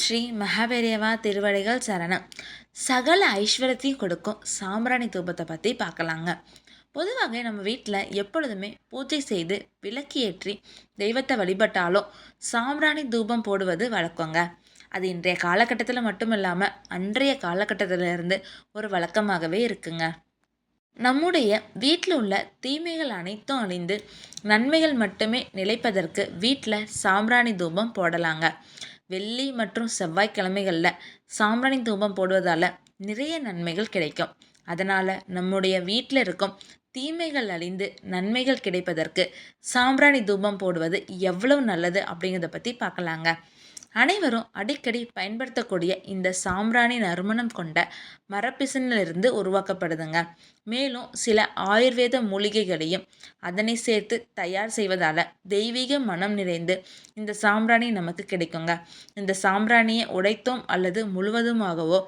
ஸ்ரீ மகாபெரியவா திருவடிகள் சரணம். சகல ஐஸ்வர்யத்தையும் கொடுக்கும் சாம்பிராணி தூபத்தை பற்றி பார்க்கலாங்க. பொதுவாக நம்ம வீட்டில் எப்பொழுதுமே பூஜை செய்து விளக்கு ஏற்றி தெய்வத்தை வழிபட்டாலும் சாம்பிராணி தூபம் போடுவது வழக்கங்க. அது இன்றைய காலகட்டத்தில் மட்டும் இல்லாமல் அன்றைய காலகட்டத்திலிருந்து ஒரு வழக்கமாகவே இருக்குங்க. நம்முடைய வீட்டில் உள்ள தீமைகள் அனைத்தும் அழிந்து நன்மைகள் மட்டுமே நிலைப்பதற்கு வீட்டில் சாம்பிராணி தூபம் போடலாங்க. வெள்ளி மற்றும் செவ்வாய்க்கிழமைகளில் சாம்பிராணி தூபம் போடுவதால் நிறைய நன்மைகள் கிடைக்கும். அதனால் நம்முடைய வீட்டில் இருக்கும் தீமைகள் அழிந்து நன்மைகள் கிடைப்பதற்கு சாம்பிராணி தூபம் போடுவது எவ்வளவு நல்லது அப்படிங்கிறத பற்றி பார்க்கலாங்க. அனைவரும் அடிக்கடி பயன்படுத்தக்கூடிய இந்த சாம்பிராணி நறுமணம் கொண்ட மரப்பிசினிலிருந்து உருவாக்கப்படுதுங்க. மேலும் சில ஆயுர்வேத மூலிகைகளையும் அதனை சேர்த்து தயார் செய்வதால் தெய்வீக மனம் நிறைந்து இந்த சாம்பிராணி நமக்கு கிடைக்குங்க. இந்த சாம்பிராணியை உடைத்தோம் அல்லது முழுவதுமாகவோ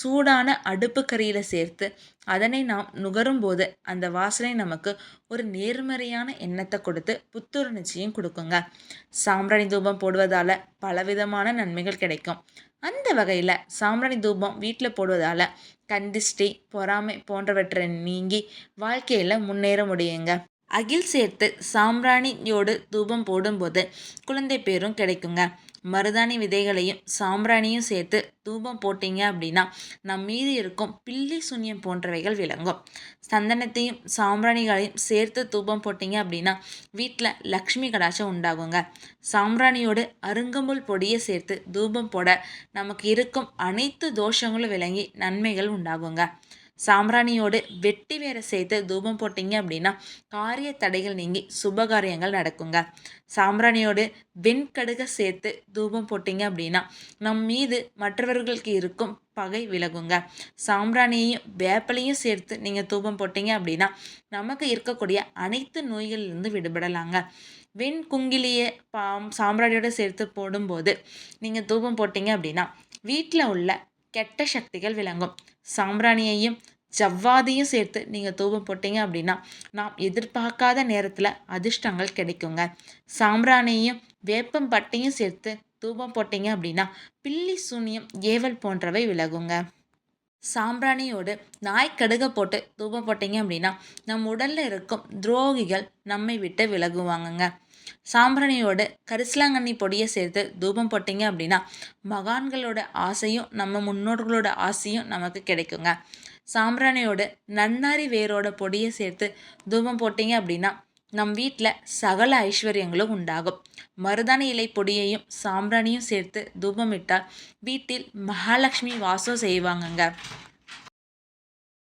சூடான அடுப்பு கறியில் சேர்த்து அதனை நாம் நுகரும் போது அந்த வாசனை நமக்கு ஒரு நேர்மறையான எண்ணத்தை கொடுத்து புத்துணர்ச்சியும் கொடுக்குங்க. சாம்பிராணி தூபம் போடுவதால் பலவிதமான நன்மைகள் கிடைக்கும். அந்த வகையில் சாம்பிராணி தூபம் வீட்டில் போடுவதால் கந்திஷ்டி பொறாமை போன்றவற்றை நீங்கி வாழ்க்கையில் முன்னேற முடியுங்க. அகில் சேர்த்து சாம்பிராணியோடு தூபம் போடும்போது குழந்தை பேரும் கிடைக்குங்க. மருதாணி விதைகளையும் சாம்பிராணியும் சேர்த்து தூபம் போட்டீங்க அப்படின்னா நம் மீது இருக்கும் பில்லி சுண்ணியம் போன்றவைகள் விளங்கும். சந்தனத்தையும் சாம்பிராணிகளையும் சேர்த்து தூபம் போட்டீங்க அப்படின்னா வீட்டில் லக்ஷ்மி கடாட்சம் உண்டாகுங்க. சாம்பிராணியோடு அருங்கம்புல் பொடியை சேர்த்து தூபம் போட நமக்கு இருக்கும் அனைத்து தோஷங்களும் விளங்கி நன்மைகள் உண்டாகுங்க. சாம்பிராணியோடு வெட்டி வேற சேர்த்து தூபம் போட்டிங்க அப்படின்னா காரிய தடைகள் நீங்கி சுபகாரியங்கள் நடக்குங்க. சாம்பிராணியோடு வெண்கடுக சேர்த்து தூபம் போட்டிங்க அப்படின்னா நம் மீது மற்றவர்களுக்கு இருக்கும் பகை விலகுங்க. சாம்பிராணியையும் வேப்பலையும் சேர்த்து நீங்கள் தூபம் போட்டிங்க அப்படின்னா நமக்கு இருக்கக்கூடிய அனைத்து நோய்களிலிருந்து விடுபடலாங்க. வெண் குங்கிலியை பாம் சாம்பிராணியோடு சேர்த்து போடும்போது நீங்கள் தூபம் போட்டிங்க அப்படின்னா வீட்டில் உள்ள கெட்ட சக்திகள் விளங்கும். சாம்பிராணியையும் ஜவ்வாதையும் சேர்த்து நீங்கள் தூபம் போட்டீங்க அப்படின்னா நாம் எதிர்பார்க்காத நேரத்தில் அதிர்ஷ்டங்கள் கிடைக்குங்க. சாம்பிராணியையும் வேப்பம் பட்டையும் சேர்த்து தூபம் போட்டீங்க அப்படின்னா பில்லி சூனியம் ஏவல் போன்றவை விலகுங்க. சாம்பிராணியோடு நாய் கடுக போட்டு தூபம் போட்டீங்க அப்படின்னா நம் உடலில் இருக்கும் துரோகிகள் நம்மை விட்டு விலகுவாங்கங்க. சாம்பிராணியோடு கரிசலாங்கண்ணி பொடியை சேர்த்து தூபம் போட்டிங்க அப்படின்னா மகான்களோட ஆசையும் நம்ம முன்னோர்களோட ஆசையும் நமக்கு கிடைக்குங்க. சாம்பிராணியோடு நன்னாரி வேரோட பொடியை சேர்த்து தூபம் போட்டிங்க அப்படின்னா நம் வீட்டில் சகல ஐஸ்வர்யங்களும் உண்டாகும். மருதாணி இலை பொடியையும் சாம்பிராணியும் சேர்த்து தூபமிட்டால் வீட்டில் மகாலட்சுமி வாசம் செய்வாங்கங்க.